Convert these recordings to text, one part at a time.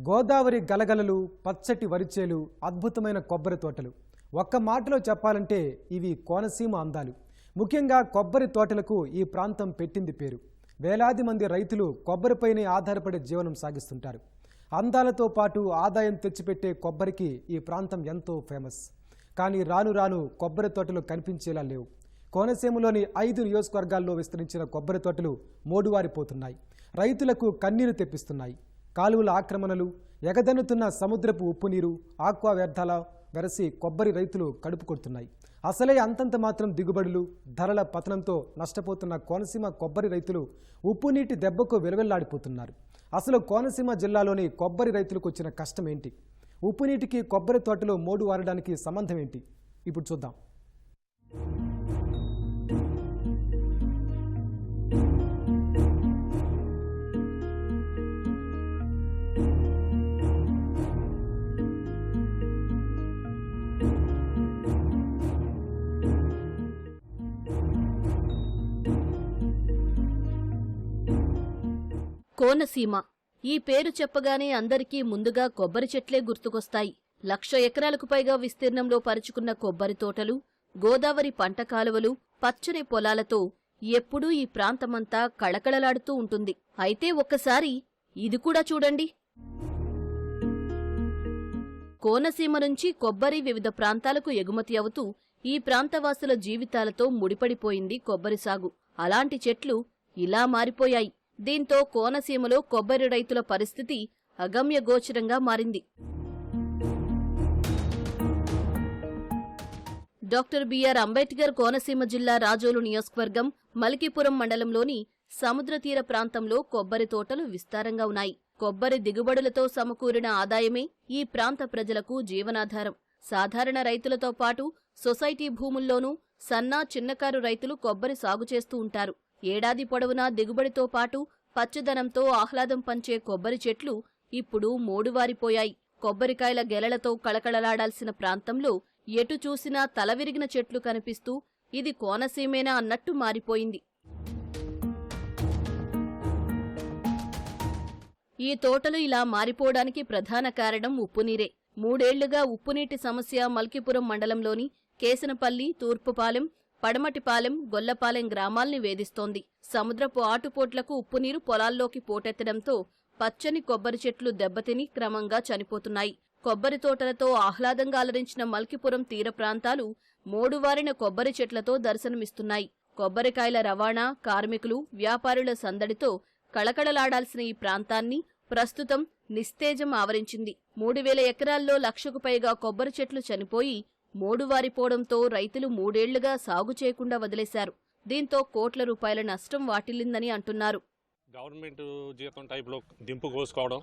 గోదావరి గలగలలు పచ్చటి వరిచేలు అద్భుతమైన కొబ్బరి తోటలు. ఒక్క మాటలో చెప్పాలంటే ఇవి కోనసీమ అందాలు. ముఖ్యంగా కొబ్బరి తోటలకు ఈ ప్రాంతం పెట్టింది పేరు. వేలాది మంది రైతులు కొబ్బరిపైనే ఆధారపడి జీవనం సాగిస్తుంటారు. అందాలతో పాటు ఆదాయం తెచ్చిపెట్టే కొబ్బరికి ఈ ప్రాంతం ఎంతో ఫేమస్. కానీ రాను రాను కొబ్బరి తోటలు కనిపించేలా లేవు. కోనసీమలోని ఐదు నియోజకవర్గాల్లో విస్తరించిన కొబ్బరి తోటలు మోడువారిపోతున్నాయి. రైతులకు కన్నీరు తెప్పిస్తున్నాయి. కాలువల ఆక్రమణలు ఎగదన్నుతున్న సముద్రపు ఉప్పు నీరు ఆక్వా వ్యర్థాల వెరసి కొబ్బరి రైతులు కడుపు కొడుతున్నాయి. అసలే అంతంత మాత్రం దిగుబడులు ధరల పతనంతో నష్టపోతున్న కోనసీమ కొబ్బరి రైతులు ఉప్పు నీటి దెబ్బకు విలవెల్లాడిపోతున్నారు. అసలు కోనసీమ జిల్లాలోని కొబ్బరి రైతులకు వచ్చిన కష్టం ఏంటి? ఉప్పు నీటికి కొబ్బరి తోటలో మోడు వారడానికి సంబంధం ఏంటి? ఇప్పుడు చూద్దాం. కోనసీమ. ఈ పేరు చెప్పగానే అందరికీ ముందుగా కొబ్బరి చెట్లే గుర్తుకొస్తాయి. లక్ష ఎకరాలకు పైగా విస్తీర్ణంలో పరుచుకున్న కొబ్బరి తోటలు గోదావరి పంట కాలువలు పచ్చని పొలాలతో ఎప్పుడూ ఈ ప్రాంతమంతా కళకళలాడుతూ ఉంటుంది. అయితే ఒక్కసారి ఇది కూడా చూడండి. కోనసీమ నుంచి కొబ్బరి వివిధ ప్రాంతాలకు ఎగుమతి అవుతూ ఈ ప్రాంతవాసుల జీవితాలతో ముడిపడిపోయింది కొబ్బరి సాగు. అలాంటి చెట్లు ఇలా మారిపోయాయి. దీంతో కోనసీమలో కొబ్బరి రైతుల పరిస్థితి అగమ్యగోచరంగా మారింది. డాక్టర్ బిఆర్ అంబేద్కర్ కోనసీమ జిల్లా రాజోలు నియోజకవర్గం మలికిపురం మండలంలోని సముద్ర తీర ప్రాంతంలో కొబ్బరి తోటలు విస్తారంగా ఉన్నాయి. కొబ్బరి దిగుబడులతో సమకూరిన ఆదాయమే ఈ ప్రాంత ప్రజలకు జీవనాధారం. సాధారణ రైతులతో పాటు సొసైటీ భూముల్లోనూ సన్నా చిన్నకారు రైతులు కొబ్బరి సాగు చేస్తూ ఉంటారు. ఏడాది పొడవునా దిగుబడితో పాటు పచ్చదనంతో ఆహ్లాదం పంచే కొబ్బరి చెట్లు ఇప్పుడు మోడువారిపోయాయి. కొబ్బరికాయల గెలలతో కళకళలాడాల్సిన ప్రాంతంలో ఎటు చూసినా తలవిరిగిన చెట్లు కనిపిస్తూ ఇది కోనసీమేనా అన్నట్టు మారిపోయింది. ఈ తోటలు ఇలా మారిపోవడానికి ప్రధాన కారణం ఉప్పునీరే మూడేళ్ళుగా ఉప్పునీటి సమస్య మల్కిపురం మండలంలోని కేసనపల్లి తూర్పుపాలెం పడమటిపాలెం గొల్లపాలెం గ్రామాల్ని వేధిస్తోంది. సముద్రపు ఆటుపోట్లకు ఉప్పునీరు పొలాల్లోకి పోటెత్తడంతో పచ్చని కొబ్బరి చెట్లు దెబ్బతిని క్రమంగా చనిపోతున్నాయి. కొబ్బరి తోటలతో ఆహ్లాదంగా అలరించిన మల్కిపురం తీర ప్రాంతాలు మోడువారిన కొబ్బరి చెట్లతో దర్శనమిస్తున్నాయి. కొబ్బరికాయల రవాణా కార్మికులు వ్యాపారుల సందడితో కళకళలాడాల్సిన ఈ ప్రాంతాన్ని ప్రస్తుతం నిస్తేజం ఆవరించింది. మూడు వేల ఎకరాల్లో లక్షకు పైగా కొబ్బరి చెట్లు చనిపోయి మోడువారిపోవడంతో రైతులు మూడేళ్ళుగా సాగు చేయకుండా వదిలేశారు. దీంతో కోట్ల రూపాయల నష్టం వాటిల్లిందని అంటున్నారు. గవర్నమెంట్ జీతం టైప్లో దింపు కోసుకోవడం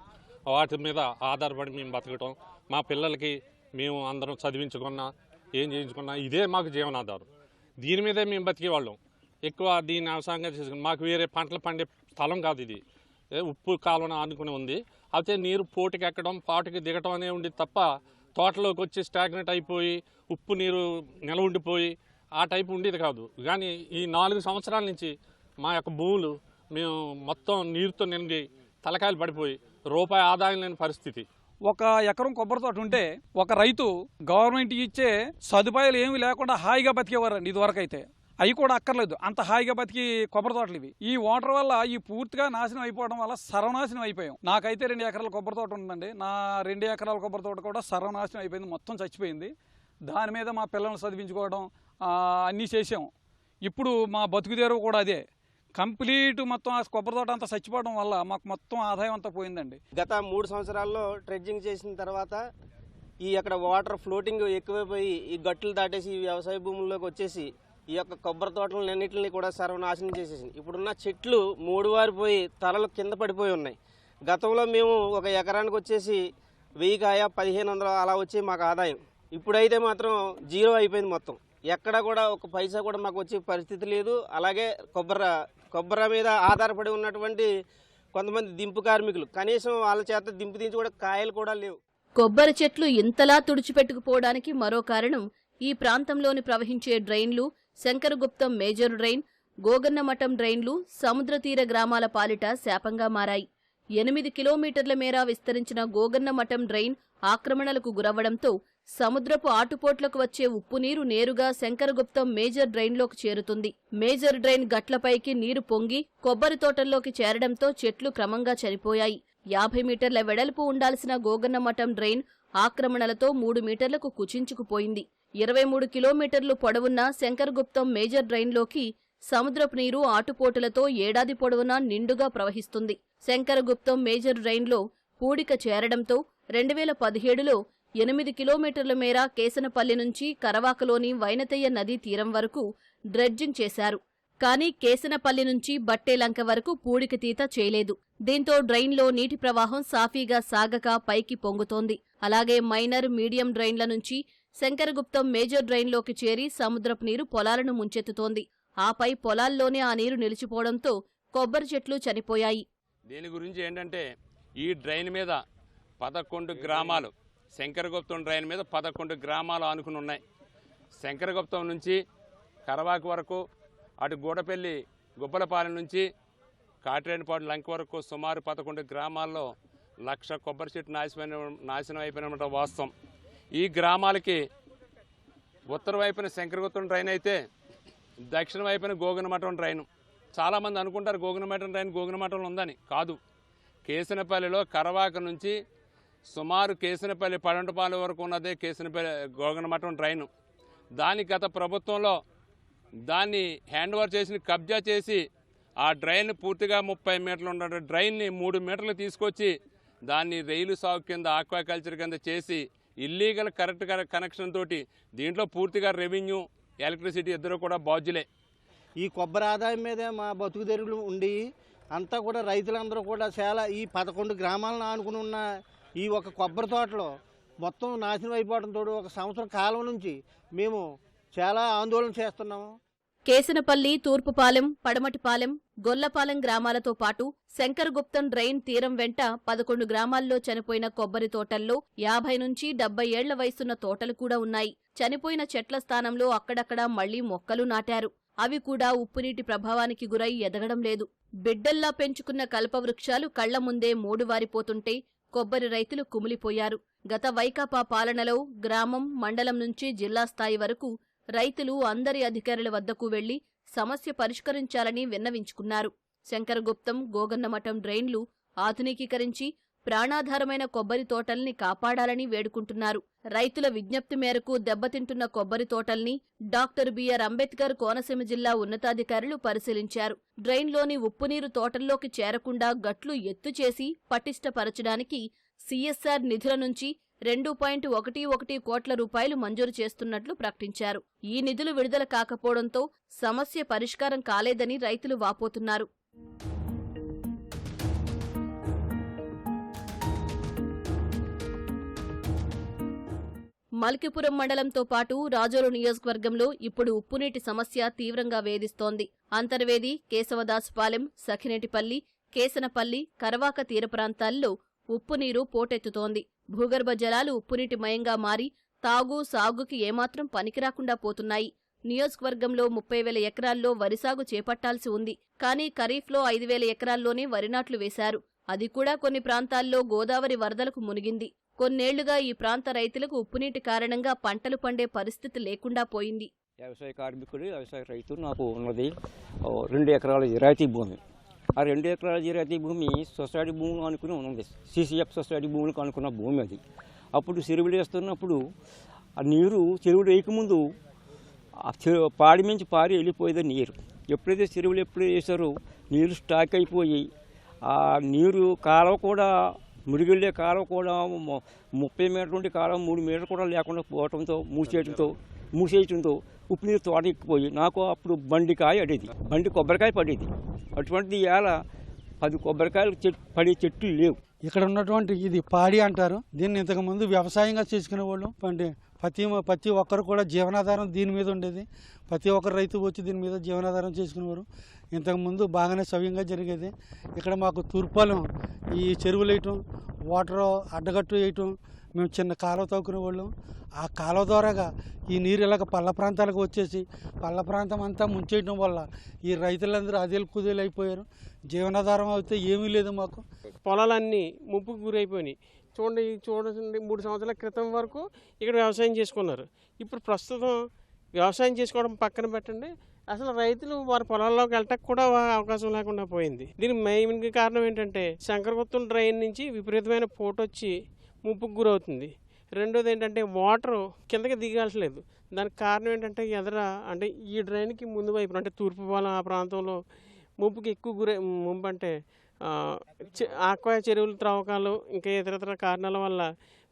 వాటి మీద ఆధారపడి మేము బతకటం మా పిల్లలకి మేము అందరం చదివించుకున్నా ఏం చేయించుకున్నా ఇదే మాకు జీవనాధారం. దీని మీదే మేము బతికేవాళ్ళం ఎక్కువ దీన్ని వ్యవసాయంగా చేసుకుని మాకు వేరే పంటలు పండే స్థలం కాదు ఇది. ఉప్పు కాలువన ఆనుకుని ఉంది. అయితే నీరు పోటుకి ఎక్కడం పాటుకి దిగటం అనే ఉండి తప్ప తోటలోకి వచ్చి స్టాగ్నెట్ అయిపోయి ఉప్పు నీరు నిలవ ఉండిపోయి ఆ టైపు ఉండేది కాదు. కానీ ఈ నాలుగు సంవత్సరాల నుంచి మా యొక్క భూములు మేము మొత్తం నీరుతో నిండి తలకాయలు పడిపోయి రూపాయి ఆదాయం లేని పరిస్థితి. ఒక ఎకరం కొబ్బరి తోట ఉంటే ఒక రైతు గవర్నమెంట్ ఇచ్చే సదుపాయాలు ఏమి లేకుండా హాయిగా బతికేవారండి ఇదివరకైతే. అయితే అవి కూడా అక్కర్లేదు. అంత హాయిగా బతికి కొబ్బరి తోటలు ఇవి. ఈ వాటర్ వల్ల ఈ పూర్తిగా నాశనం అయిపోవడం వల్ల సర్వనాశనం అయిపోయాం. నాకైతే రెండు ఎకరాల కొబ్బరి తోట ఉందండి. నా రెండు ఎకరాల కొబ్బరి తోట కూడా సర్వనాశనం అయిపోయింది. మొత్తం చచ్చిపోయింది. దాని మీద మా పిల్లల్ని చదివించుకోవడం అన్నీ చేసాం ఇప్పుడు మా బతుకుదేరు కూడా అదే. కంప్లీట్ మొత్తం ఆ కొబ్బరి తోట అంతా చచ్చిపోవడం వల్ల మాకు మొత్తం ఆదాయం అంతా పోయిందండి. గత మూడు సంవత్సరాల్లో ట్రెడ్జింగ్ చేసిన తర్వాత ఈ అక్కడ వాటర్ ఫ్లోటింగ్ ఎక్కువైపోయి ఈ గట్లు దాటేసి వ్యవసాయ భూముల్లోకి వచ్చేసి ఈ యొక్క కొబ్బరి తోటలన్నింటిని కూడా సర్వనాశనం చేసేసింది. ఇప్పుడున్న చెట్లు మూడు వారిపోయి తలలు కింద పడిపోయి ఉన్నాయి. గతంలో మేము ఒక ఎకరానికి వచ్చేసి వెయ్యి కాయ పదిహేను వందలు అలా వచ్చి మాకు ఆదాయం. ఇప్పుడైతే మాత్రం జీరో అయిపోయింది మొత్తం. ఎక్కడ కూడా ఒక పైసా కూడా మాకు వచ్చే పరిస్థితి లేదు. అలాగే కొబ్బరి కొబ్బరి మీద ఆధారపడి ఉన్నటువంటి కొంతమంది దింపు కార్మికులు కనీసం వాళ్ళ చేత దింపు దించి కూడా కాయలు కూడా లేవు. కొబ్బరి చెట్లు ఇంతలా తుడిచిపెట్టుకుపోవడానికి మరో కారణం ఈ ప్రాంతంలోని ప్రవహించే డ్రైన్లు శంకరగుప్తం మేజర్ డ్రైన్ గోగన్నమఠం డ్రైన్లు సముద్రతీర గ్రామాల పాలిట శాపంగా మారాయి. ఎనిమిది కిలోమీటర్ల మేర విస్తరించిన గోగన్నమఠం డ్రైన్ ఆక్రమణలకు గురవ్వడంతో సముద్రపు ఆటుపోట్లకు వచ్చే ఉప్పు నీరు నేరుగా శంకరగుప్తం మేజర్ డ్రైన్లోకి చేరుతుంది. మేజర్ డ్రైన్ గట్లపైకి నీరు పొంగి కొబ్బరి తోటల్లోకి చేరడంతో చెట్లు క్రమంగా చనిపోయాయి. యాభై మీటర్ల వెడల్పు ఉండాల్సిన గోగన్నమఠం డ్రైన్ ఆక్రమణలతో మూడు మీటర్లకు కుచించుకుపోయింది. ఇరవై మూడు కిలోమీటర్లు పొడవున్న శంకరగుప్తం మేజర్ డ్రైన్లోకి సముద్రపు నీరు ఆటుపోటులతో ఏడాది పొడవునా నిండుగా ప్రవహిస్తుంది. శంకరగుప్తం మేజర్ డ్రైన్లో పూడిక చేరడంతో రెండు వేల పదిహేడులో ఎనిమిది కిలోమీటర్ల మేర కేసనపల్లి నుంచి కరవాకలోని వైనతయ్య నదీ తీరం వరకు డ్రెడ్జింగ్ చేశారు. కానీ కేసనపల్లి నుంచి బట్టేలంక వరకు పూడిక తీత చేయలేదు. దీంతో డ్రైన్లో నీటి ప్రవాహం సాఫీగా సాగక పైకి పొంగుతోంది. అలాగే మైనర్ మీడియం డ్రైన్ల నుంచి శంకరగుప్తం మేజర్ డ్రైన్లోకి చేరి సముద్రపు నీరు పొలాలను ముంచెత్తుతోంది. ఆపై పొలాల్లోనే ఆ నీరు నిలిచిపోవడంతో కొబ్బరి చెట్లు చనిపోయాయి. దీని గురించి ఏంటంటే ఈ డ్రైన్ మీద పదకొండు గ్రామాలు శంకరగుప్తం డ్రైన్ మీద పదకొండు గ్రామాలు ఆనుకుని ఉన్నాయి. శంకరగుప్తం నుంచి కరవాకు వరకు అటు గూడపల్లి గుబ్బలపాలెం నుంచి కాట్రేనిపాడు లంక వరకు సుమారు పదకొండు గ్రామాల్లో లక్ష కొబ్బరి చెట్టు నాశనమైన నాశనం అయిపోయినమాట వాస్తవం. ఈ గ్రామాలకి ఉత్తర వైపున శంకరగుత్తం ట్రైన్ అయితే దక్షిణ వైపున గోగనమఠం ట్రైన్. చాలామంది అనుకుంటారు గోగనమఠం ట్రైన్ గోగనమఠంలో ఉందని. కాదు. కేసినపల్లిలో కరవాక నుంచి సుమారు కేసినపల్లి పడంటపాలెం వరకు ఉన్నదే కేసినపల్లి గోగనమఠం ట్రైను. దాని గత ప్రభుత్వంలో దాన్ని హ్యాండ్ ఓవర్ చేసి కబ్జా చేసి ఆ డ్రైన్ పూర్తిగా ముప్పై మీటర్లు ఉన్న డ్రైన్ని మూడు మీటర్లు తీసుకొచ్చి దాన్ని రైలు సాగు కింద ఆక్వాకల్చర్ కింద చేసి ఇల్లీగల్ కరెక్ట్ కనెక్షన్ తోటి దీంట్లో పూర్తిగా రెవెన్యూ ఎలక్ట్రిసిటీ ఇద్దరు కూడా బాధ్యులే. ఈ కొబ్బరి ఆదాయం మీదే మా బతుకు ఉండి అంతా కూడా రైతులందరూ కూడా చాలా ఈ పదకొండు గ్రామాలను ఆనుకుని ఉన్న ఈ ఒక కొబ్బరి తోటలో మొత్తం నాశనం అయిపోవడంతో ఒక సంవత్సరం కాలం నుంచి మేము చాలా ఆందోళన చేస్తున్నాము. కేసనపల్లి తూర్పుపాలెం పడమటిపాలెం గొల్లపాలెం గ్రామాలతో పాటు శంకరగుప్తం డ్రైన్ తీరం వెంట పదకొండు గ్రామాల్లో చనిపోయిన కొబ్బరి తోటల్లో యాభై నుంచి డెబ్బై ఏళ్ళ వయసున్న తోటలు కూడా ఉన్నాయి. చనిపోయిన చెట్ల స్థానంలో అక్కడక్కడా మళ్ళీ మొక్కలు నాటారు. అవి కూడా ఉప్పునీటి ప్రభావానికి గురై ఎదగడం లేదు. బిడ్డల్లా పెంచుకున్న కల్పవృక్షాలు కళ్ళ ముందే మూడువారిపోతుంటే కొబ్బరి రైతులు కుమిలిపోయారు. గత వైకాపా పాలనలో గ్రామం మండలం నుంచి జిల్లా స్థాయి వరకు రైతులు అందరి అధికారుల వద్దకు వెళ్ళి సమస్య పరిష్కరించాలని విన్నవించుకున్నారు. శంకరగుప్తం గోగన్నమఠం డ్రైన్లు ఆధునికీకరించి ప్రాణాధారమైన కొబ్బరి తోటల్ని కాపాడాలని వేడుకుంటున్నారు. రైతుల విజ్ఞప్తి మేరకు దెబ్బతింటున్న కొబ్బరి తోటల్ని డాక్టర్ బిఆర్ అంబేద్కర్ కోనసీమ జిల్లా ఉన్నతాధికారులు పరిశీలించారు. డ్రైన్లోని ఉప్పునీరు తోటల్లోకి చేరకుండా గట్లు ఎత్తు చేసి పటిష్టపరచడానికి సీఎస్ఆర్ నిధుల నుంచి రెండు పాయింట్ ఒకటి ఒకటి కోట్ల రూపాయలు మంజూరు చేస్తున్నట్లు ప్రకటించారు. ఈ నిధులు విడుదల కాకపోవడంతో సమస్య పరిష్కారం కాలేదని రైతులు వాపోతున్నారు. మల్కిపురం మండలంతో పాటు రాజోలు నియోజకవర్గంలో ఇప్పుడు ఉప్పునీటి సమస్య తీవ్రంగా వేధిస్తోంది. అంతర్వేది కేశవదాసుపాలెం సఖినేటిపల్లి కేసనపల్లి కరవాక తీర ప్రాంతాల్లో ఉప్పునీరు పోటెత్తుతోంది. భూగర్భ జలాలు ఉప్పునీటి మయంగా మారి తాగు సాగుకి ఏమాత్రం పనికిరాకుండా పోతున్నాయి. నియోజకవర్గంలో ముప్పై వేల ఎకరాల్లో వరి సాగు చేపట్టాల్సి ఉంది. కానీ ఖరీఫ్లో ఐదు వేల ఎకరాల్లోనే వరి నాట్లు వేశారు. అది కూడా కొన్ని ప్రాంతాల్లో గోదావరి వరదలకు మునిగింది. కొన్నేళ్ళుగా ఈ ప్రాంత రైతులకు ఉప్పునీటి కారణంగా పంటలు పండే పరిస్థితి లేకుండా పోయింది. వ్యవసాయ కార్మికుడు వ్యవసాయ రైతు నాకు ఉన్నది రెండు ఎకరాల జిరాయితీ భూమి. ఆ రెండు ఎకరాల జీరాతి భూమి సొసైటీ భూములు అనుకుని ఉంది సీసీఎఫ్ సొసైటీ భూములకు అనుకున్న భూమి అది. అప్పుడు చెరువులు వేస్తున్నప్పుడు ఆ నీరు చెరువులు వేయకముందు పాడి నుంచి పారి వెళ్ళిపోయేది నీరు. ఎప్పుడైతే చెరువులు ఎప్పుడు వేసారో నీరు స్టాక్ అయిపోయి ఆ నీరు కాలువ కూడా మురిగిళ్ళే కాలువ కూడా ముప్పై మీటర్ల నుండి కాలువ మూడు మీటర్లు కూడా లేకుండా పోవడంతో మూసేయడంతో మూసేయటంతో ఉప్పు నీరు తోట ఎక్కిపోయి నాకు అప్పుడు బండికాయ అడేది బండి కొబ్బరికాయ పడేది. అటువంటిది ఇవాళ పది కొబ్బరికాయలు చెట్టు పడే చెట్లు లేవు. ఇక్కడ ఉన్నటువంటి ఇది పాడి అంటారు. దీన్ని ఇంతకుముందు వ్యవసాయంగా చేసుకునే వాళ్ళు అంటే ప్రతి ప్రతి ఒక్కరు కూడా జీవనాధారం దీని మీద ఉండేది. ప్రతి ఒక్కరు రైతు వచ్చి దీని మీద జీవనాధారం చేసుకునేవారు. ఇంతకుముందు బాగానే సవ్యంగా జరిగేది. ఇక్కడ మాకు తూర్పాలెం ఈ చెరువులు వేయటం వాటర్ అడ్డగట్టు వేయటం మేము చిన్న కాలువ తవ్వుకునే వాళ్ళం. ఆ కాలువ ద్వారాగా ఈ నీరు ఇలాగ పల్ల ప్రాంతాలకు వచ్చేసి పల్ల ప్రాంతం అంతా ముంచేయడం వల్ల ఈ రైతులందరూ అదేలు కుదేలు అయిపోయారు. జీవనాధారం అయితే ఏమీ లేదు మాకు. పొలాలన్నీ ముప్పుకు గురైపోయినాయి. చూడండి చూడండి మూడు సంవత్సరాల క్రితం వరకు ఇక్కడ వ్యవసాయం చేసుకున్నారు. ఇప్పుడు ప్రస్తుతం వ్యవసాయం చేసుకోవడం పక్కన పెట్టండి. అసలు రైతులు వారి పొలాల్లోకి వెళ్ళటానికి కూడా అవకాశం లేకుండా పోయింది. దీనికి మెయిన్ కారణం ఏంటంటే శంకరగుత్తం డ్రైన్ నుంచి విపరీతమైన పోటొచ్చి వచ్చి ముప్పుకు గురవుతుంది. రెండోది ఏంటంటే వాటర్ కిందకి దిగాల్సలేదు. దానికి కారణం ఏంటంటే ఎదర అంటే ఈ డ్రైన్కి ముందు వైపు అంటే తూర్పు పాలెం ఆ ప్రాంతంలో ముప్పుకి ఎక్కువ గురై ముంపు అంటే ఆక్వా చెరువుల త్రవ్వకాలు ఇంకా ఇతరతర కారణాల వల్ల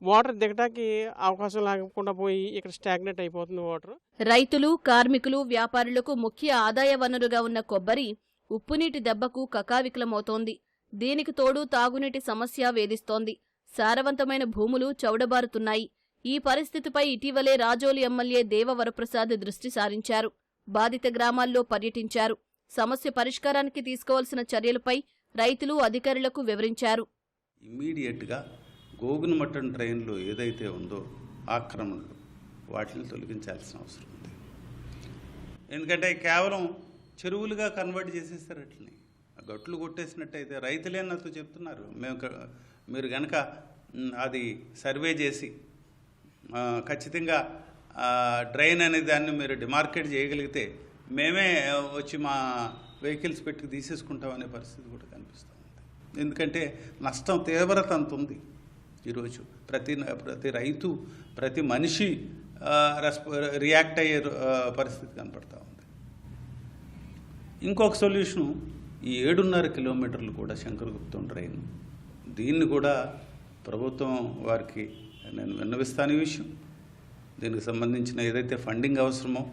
వాటర్ దిగటానికి అవకాశం లేకుండా పోయి ఇక్కడ స్టాగ్నెట్ అయిపోతుంది వాటర్. రైతులు కార్మికులు వ్యాపారులకు ముఖ్య ఆదాయ వనరుగా ఉన్న కొబ్బరి ఉప్పునీటి దెబ్బకు కకావికలమవుతోంది. దీనికి తోడు తాగునీటి సమస్య వేధిస్తోంది. సారవంతమైన భూములు చౌడబారుతున్నాయి. ఈ పరిస్థితిపై ఇటీవలే రాజోలు ఎమ్మెల్యే దేవవరప్రసాద్ దృష్టి సారించారు. బాధిత గ్రామాల్లో పర్యటించారు. సమస్య పరిష్కారానికి తీసుకోవాల్సిన చర్యలపై రైతులు అధికారులకు వివరించారు. ఇమ్మీడియట్గా గోగునమట్టం ట్రైన్లో ఏదైతే ఉందో ఆక్రమణలు వాటిని తొలగించాల్సిన అవసరం ఉంది. ఎందుకంటే కేవలం చెరువులుగా కన్వర్ట్ చేసేస్తారు అట్లని. గట్లు కొట్టేసినట్టయితే రైతులే నాతో చెప్తున్నారు. మేము మీరు కనుక అది సర్వే చేసి ఖచ్చితంగా డ్రైన్ అనే దాన్ని మీరు డిమార్కెట్ చేయగలిగితే మేమే వచ్చి మా వెహికల్స్ పెట్టి తీసేసుకుంటామనే పరిస్థితి కూడా కనిపిస్తుంది. ఎందుకంటే నష్టం తీవ్రత అంత ఉంది ఈరోజు. ప్రతి ప్రతి రైతు ప్రతి మనిషి రెస్ప రియాక్ట్ అయ్యే పరిస్థితి కనపడతా ఉంది. ఇంకొక సొల్యూషను ఈ ఏడున్నర కిలోమీటర్లు కూడా శంకరగుప్తం డ్రైన్ దీన్ని కూడా ప్రభుత్వం వారికి నేను విన్నవిస్తాను ఈ విషయం. దీనికి సంబంధించిన ఏదైతే ఫండింగ్ అవసరమో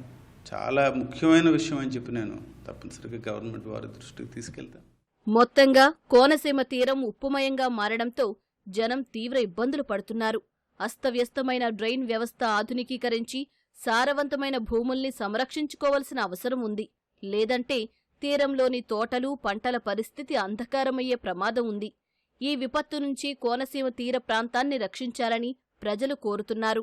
చాలా ముఖ్యమైన విషయం అని చెప్పి నేను తప్పనిసరిగా గవర్నమెంట్ వారి దృష్టికి తీసుకెళ్తాను. మొత్తంగా కోనసీమ తీరం ఉప్పుమయంగా మారడంతో జనం తీవ్ర ఇబ్బందులు పడుతున్నారు. అస్తవ్యస్తమైన డ్రైన్ వ్యవస్థ ఆధునికీకరించి సారవంతమైన భూముల్ని సంరక్షించుకోవలసిన అవసరం ఉంది. లేదంటే తీరంలోని తోటలు పంటల పరిస్థితి అంధకారమయ్యే ప్రమాదం ఉంది. ఈ విపత్తు నుంచి కోనసీమ తీర ప్రాంతాన్ని రక్షించాలని ప్రజలు కోరుతున్నారు.